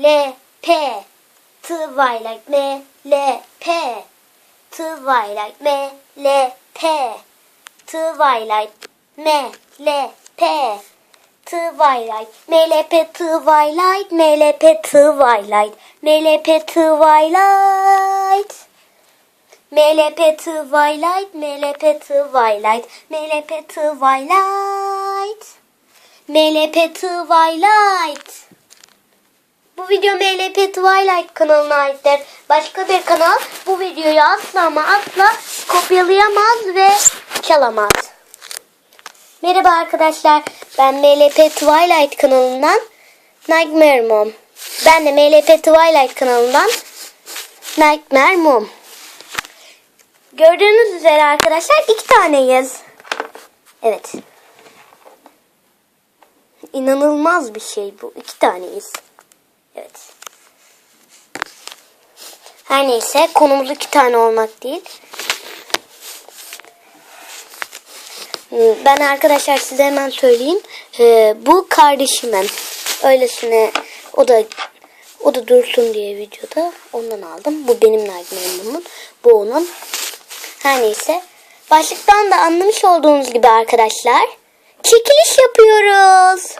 L P. Twilight M L P. Twilight M L P Twilight M L P Twilight MLP Twilight MLP Twilight MLP Twilight MLP Twilight MLP Twilight MLP Twilight MLP Twilight Bu video MLP Twilight kanalına aittir. Başka bir kanal bu videoyu asla ama asla kopyalayamaz ve çalamaz. Merhaba arkadaşlar. Ben MLP Twilight kanalından Nightmare Mom. Ben de MLP Twilight kanalından Nightmare Mom. Gördüğünüz üzere arkadaşlar iki taneyiz. Evet. İnanılmaz bir şey bu. İki taneyiz. Evet. Her neyse konumuz iki tane olmak değil. Ben arkadaşlar size hemen söyleyeyim. Ee, bu kardeşimin. Öylesine o da o da dursun diye videoda ondan aldım. Bu benim Nightmare'ımın. Bu onun. Her neyse. Başlıktan da anlamış olduğunuz gibi arkadaşlar. Çekiliş yapıyoruz.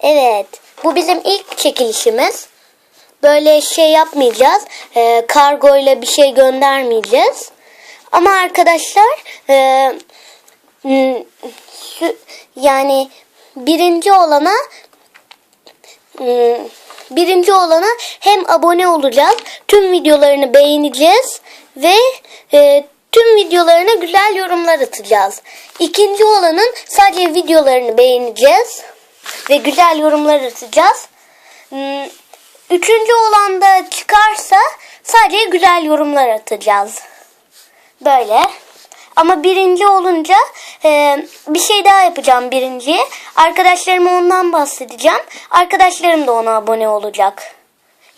Evet. Bu bizim ilk çekilişimiz. Böyle şey yapmayacağız. E, kargo ile bir şey göndermeyeceğiz. Ama arkadaşlar e, şu, yani birinci olana hmm, birinci olana hem abone olacağız, tüm videolarını beğeneceğiz ve e, tüm videolarına güzel yorumlar atacağız. İkinci olanın sadece videolarını beğeneceğiz ve güzel yorumlar atacağız. Hmm, Üçüncü olan da çıkarsa sadece güzel yorumlar atacağız. Böyle. Ama birinci olunca e, bir şey daha yapacağım birinciye. Arkadaşlarıma ondan bahsedeceğim. Arkadaşlarım da ona abone olacak.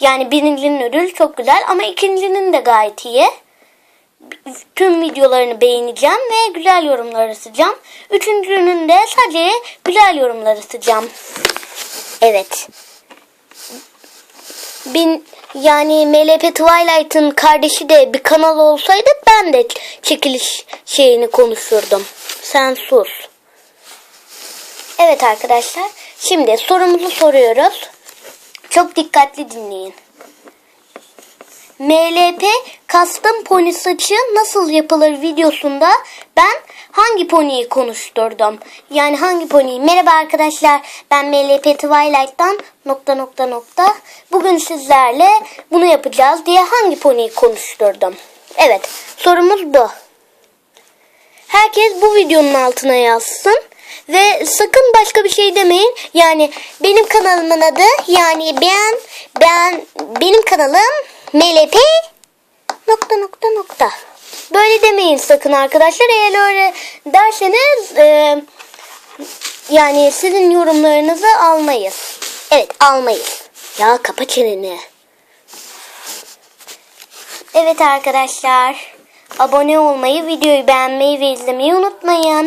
Yani birincinin ödülü çok güzel ama ikincinin de gayet iyi. Tüm videolarını beğeneceğim ve güzel yorumlar atacağım. Üçüncünün de sadece güzel yorumlar atacağım. Evet. Bin, yani MLP Twilight'ın kardeşi de bir kanal olsaydı ben de çekiliş şeyini konuşurdum. Sen sus. Evet arkadaşlar. Şimdi sorumuzu soruyoruz. Çok dikkatli dinleyin. MLP custom pony saçı nasıl yapılır videosunda ben hangi poniyi konuşturdum? Yani hangi poniyi? Merhaba arkadaşlar ben MLP Twilight'tan nokta nokta nokta. Bugün sizlerle bunu yapacağız diye hangi poniyi konuşturdum? Evet sorumuz bu. Herkes bu videonun altına yazsın. Ve sakın başka bir şey demeyin. Yani benim kanalımın adı yani ben ben benim kanalım MLP nokta nokta nokta. Böyle demeyin sakın arkadaşlar. Eğer öyle derseniz e, yani sizin yorumlarınızı almayız. Evet almayız. Ya kapa çeneni. Evet arkadaşlar. Abone olmayı, videoyu beğenmeyi ve izlemeyi unutmayın.